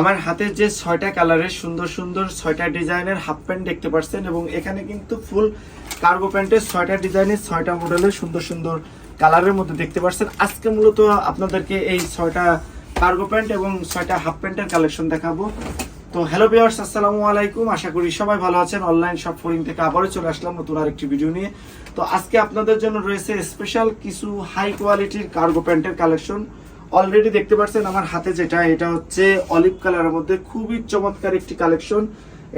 আমার হাতে যে ছয়টা কালারের সুন্দর সুন্দর ছয়টা ডিজাইনের হাফ প্যান্ট দেখতে পাচ্ছেন এবং এখানে কিন্তু ফুল কার্গো প্যান্টের ছয়টা ডিজাইনের ছয়টা মডেলের সুন্দর সুন্দর কালারের মধ্যে দেখতে পাচ্ছেন আজকে মূলত আপনাদেরকে এই ছয়টা কার্গো প্যান্ট এবং ছয়টা হাফ প্যান্টের কালেকশন দেখাবো। তো হ্যালো ভিউয়ার্স আসসালামু আলাইকুম। আশা করি সবাই ভালো আছেন। অনলাইন শপ ফোরিং থেকে আবারও চলে আসলাম নতুন আরেকটি ভিডিও নিয়ে। তো আজকে আপনাদের জন্য রয়েছে স্পেশাল কিছু হাই কোয়ালিটির কার্গো প্যান্টের কালেকশন অলরেডি দেখতে পাচ্ছেন আমার হাতে যেটা, এটা হচ্ছে অলিভ কালারের মধ্যে, খুবই চমৎকার একটি কালেকশন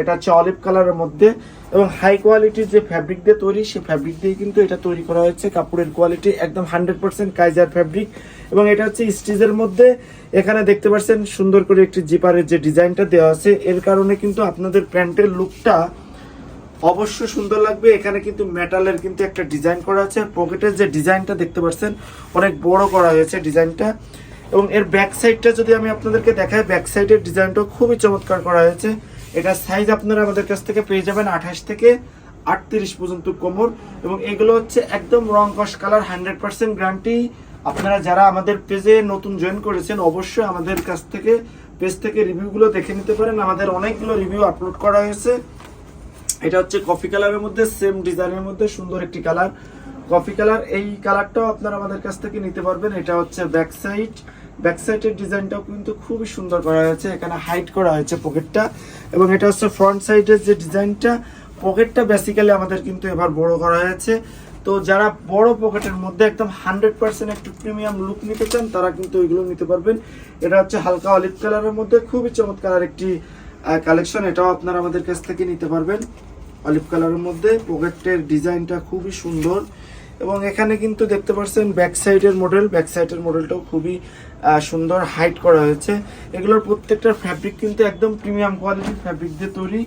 এটা হচ্ছে অলিভ কালারের মধ্যে এবং হাই কোয়ালিটির যে ফ্যাব্রিক দিয়ে তৈরি, সেই ফ্যাব্রিক দিয়ে কিন্তু এটা তৈরি করা হয়েছে। কাপড়ের কোয়ালিটি একদম হান্ড্রেড পার্সেন্ট কাইজার ফ্যাব্রিক এবং এটা হচ্ছে স্টিজের মধ্যে। এখানে দেখতে পাচ্ছেন সুন্দর করে একটি জিপারের যে ডিজাইনটা দেওয়া আছে, এর কারণে কিন্তু আপনাদের প্যান্টের লুকটা অবশ্য সুন্দর লাগবে। এখানে কিন্তু মেটালের কিন্তু একটা ডিজাইন করা আছে। পকেটের যে ডিজাইনটা দেখতে পাচ্ছেন, অনেক বড় করা হয়েছে ডিজাইনটা এবং এর ব্যাক সাইডটা যদি আমি আপনাদেরকে দেখাই ব্যাক সাইডের ডিজাইনটা খুবই চমৎকার করা হয়েছে। এটা সাইজ আপনারা আমাদের কাছ থেকে পেয়ে যাবেন আঠাশ থেকে আটত্রিশ পর্যন্ত কোমর। এবং এগুলো হচ্ছে একদম রং কস কালার, হান্ড্রেড পার্সেন্ট গ্যারান্টি। আপনারা যারা আমাদের পেজে নতুন জয়েন করেছেন, অবশ্যই আমাদের কাছ থেকে, পেজ থেকে রিভিউগুলো দেখে নিতে পারেন। আমাদের অনেকগুলো রিভিউ আপলোড করা হয়েছে। এটা হচ্ছে কফি কালারের মধ্যে সেম ডিজাইনের মধ্যে, সুন্দর একটি কালার কফি কালার এই কালারটাও আপনারা আমাদের কাছ থেকে নিতে পারবেন। এটা হচ্ছে ব্যাক সাইড ব্যাক সাইডের ডিজাইনটাও কিন্তু খুবই সুন্দর করা হয়েছে। এখানে হাইট করা হয়েছে পকেটটা এবং এটা হচ্ছে ফ্রন্ট সাইডের যে ডিজাইনটা পকেটটা বেসিক্যালি আমাদের কিন্তু এবার বড় করা হয়েছে। তো যারা বড় পকেটের মধ্যে একদম হান্ড্রেড পার্সেন্ট একটু প্রিমিয়াম লুক নিতে চান, তারা কিন্তু ওইগুলো নিতে পারবেন। এটা হচ্ছে হালকা অলিভ কালারের মধ্যে। খুবই চমৎকার একটি কালেকশন এটাও আপনারা আমাদের কাছ থেকে নিতে পারবেন। অলিভ কালারের মধ্যে। পকেটের ডিজাইনটা খুবই সুন্দর। এবং এখানে কিন্তু দেখতে পাচ্ছেন ব্যাক সাইডের মডেল ব্যাক সাইডের মডেলটাও খুবই সুন্দর হাইট করা হয়েছে। এগুলোর প্রত্যেকটার ফ্যাব্রিক কিন্তু একদম প্রিমিয়াম কোয়ালিটির ফ্যাব্রিক দিয়ে তৈরি।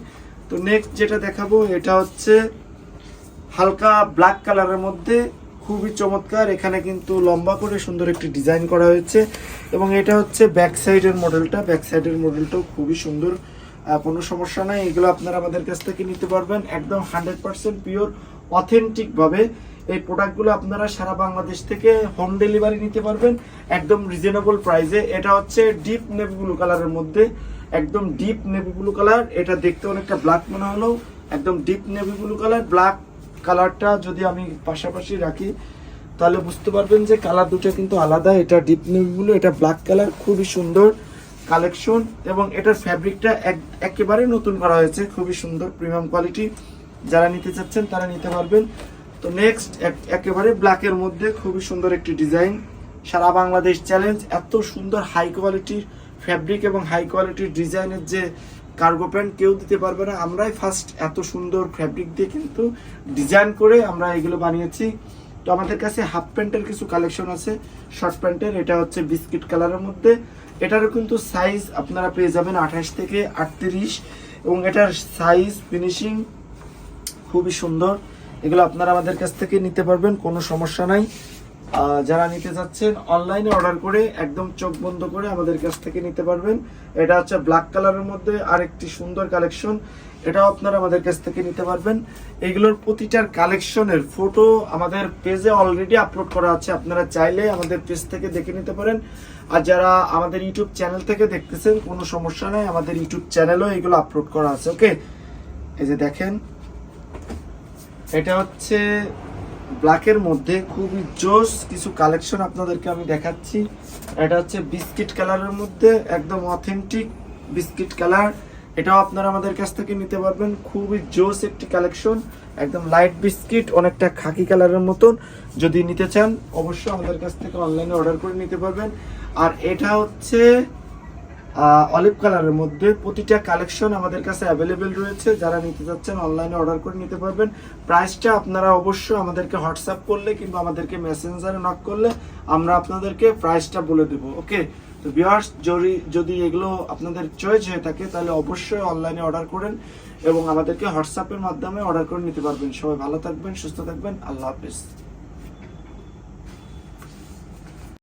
তো নেক্সট যেটা দেখাবো, এটা হচ্ছে হালকা ব্ল্যাক কালারের মধ্যে। খুবই চমৎকার। এখানে কিন্তু লম্বা করে সুন্দর একটি ডিজাইন করা হয়েছে। এবং এটা হচ্ছে ব্যাক সাইডের মডেলটা ব্যাক সাইডের মডেলটাও খুবই সুন্দর। কোনো সমস্যা নাই, এগুলো আপনারা আমাদের কাছ থেকে নিতে পারবেন। একদম হান্ড্রেড পার্সেন্ট পিওর অথেন্টিকভাবে এই প্রোডাক্টগুলো আপনারা সারা বাংলাদেশ থেকে হোম ডেলিভারি নিতে পারবেন। একদম রিজনেবল প্রাইসে এটা হচ্ছে ডিপ নেভি ব্লু কালারের মধ্যে। একদম ডিপ নেভি ব্লু কালার এটা দেখতে অনেকটা ব্ল্যাক মনে হলেও একদম deep navy blue colour black কালারটা যদি আমি পাশাপাশি রাখি, তাহলে বুঝতে পারবেন যে কালার দুটো কিন্তু আলাদা। এটা ডিপ নেভি ব্লু এটা ব্ল্যাক কালার খুবই সুন্দর। কালেকশন এবং এটার ফ্যাব্রিকটা এক একেবারে নতুন করা হয়েছে। খুবই সুন্দর প্রিমিয়াম কোয়ালিটি যারা নিতে চাচ্ছেন তারা নিতে পারবেন। তো নেক্সট একেবারে ব্ল্যাকের মধ্যে খুবই সুন্দর একটি ডিজাইন সারা বাংলাদেশ চ্যালেঞ্জ এত সুন্দর হাই কোয়ালিটির ফ্যাব্রিক এবং হাই কোয়ালিটির ডিজাইনের যে কার্গো প্যান্ট কেউ দিতে পারবে না। আমরাই ফার্স্ট এত সুন্দর ফ্যাব্রিক দিয়ে কিন্তু ডিজাইন করে আমরা এগুলো বানিয়েছি। তো আমাদের কাছে হাফ প্যান্টের কিছু কালেকশন আছে। শর্ট প্যান্টের এটা হচ্ছে বিস্কিট কালারের মধ্যে। এটারও কিন্তু সাইজ আপনারা পেয়ে যাবেন আঠাশ থেকে আটত্রিশ এবং এটার সাইজ ফিনিশিং খুবই সুন্দর। এগুলো আপনারা আমাদের কাছ থেকে নিতে পারবেন, কোনো সমস্যা নাই। যারা নিতে চাচ্ছেন অনলাইনে অর্ডার করে একদম চোখ বন্ধ করে আমাদের কাছ থেকে নিতে পারবেন। এটা হচ্ছে ব্ল্যাক কালারের মধ্যে আরেকটি সুন্দর কালেকশন এটাও আপনারা আমাদের কাছ থেকে নিতে পারবেন। এগুলোর প্রতিটার কালেকশনের ফটো আমাদের পেজে অলরেডি আপলোড করা আছে। আপনারা চাইলে আমাদের পেজ থেকে দেখে নিতে পারেন। আর যারা আমাদের ইউটিউব চ্যানেল থেকে দেখতেছেন, কোনো সমস্যা নেই, আমাদের ইউটিউব চ্যানেলেও এগুলো আপলোড করা আছে ওকে এই যে দেখেন, এটা হচ্ছে ব্ল্যাকের মধ্যে খুবই জোস কিছু কালেকশন আপনাদেরকে আমি দেখাচ্ছি। এটা হচ্ছে বিস্কিট কালারের মধ্যে, একদম অথেন্টিক বিস্কিট কালার। এটাও আপনারা আমাদের কাছ থেকে নিতে পারবেন। খুবই জোস একটি কালেকশন, একদম লাইট বিস্কিট, অনেকটা খাকি কালারের মতন। যদি নিতে চান, অবশ্যই আমাদের কাছ থেকে অনলাইনে অর্ডার করে নিতে পারবেন। আর এটা হচ্ছে অলিভ কালারের মধ্যে প্রতিটা কালেকশন আমাদের কাছে অ্যাভেলেবেল রয়েছে। যারা নিতে চাচ্ছেন অনলাইনে অর্ডার করে নিতে পারবেন। প্রাইসটা আপনারা অবশ্যই আমাদেরকে হোয়াটসঅ্যাপ করলে কিংবা আমাদেরকে মেসেঞ্জারে নক করলে আমরা আপনাদেরকে প্রাইসটা বলে দেবো ওকে তো ভিউয়ার্স যদি যদি এগুলো আপনাদের চয়েস হয়ে থাকে, তাহলে অবশ্যই অনলাইনে অর্ডার করেন এবং আমাদেরকে হোয়াটসঅ্যাপের মাধ্যমে অর্ডার করে নিতে পারবেন। সবাই ভালো থাকবেন, সুস্থ থাকবেন। আল্লাহ হাফিজ।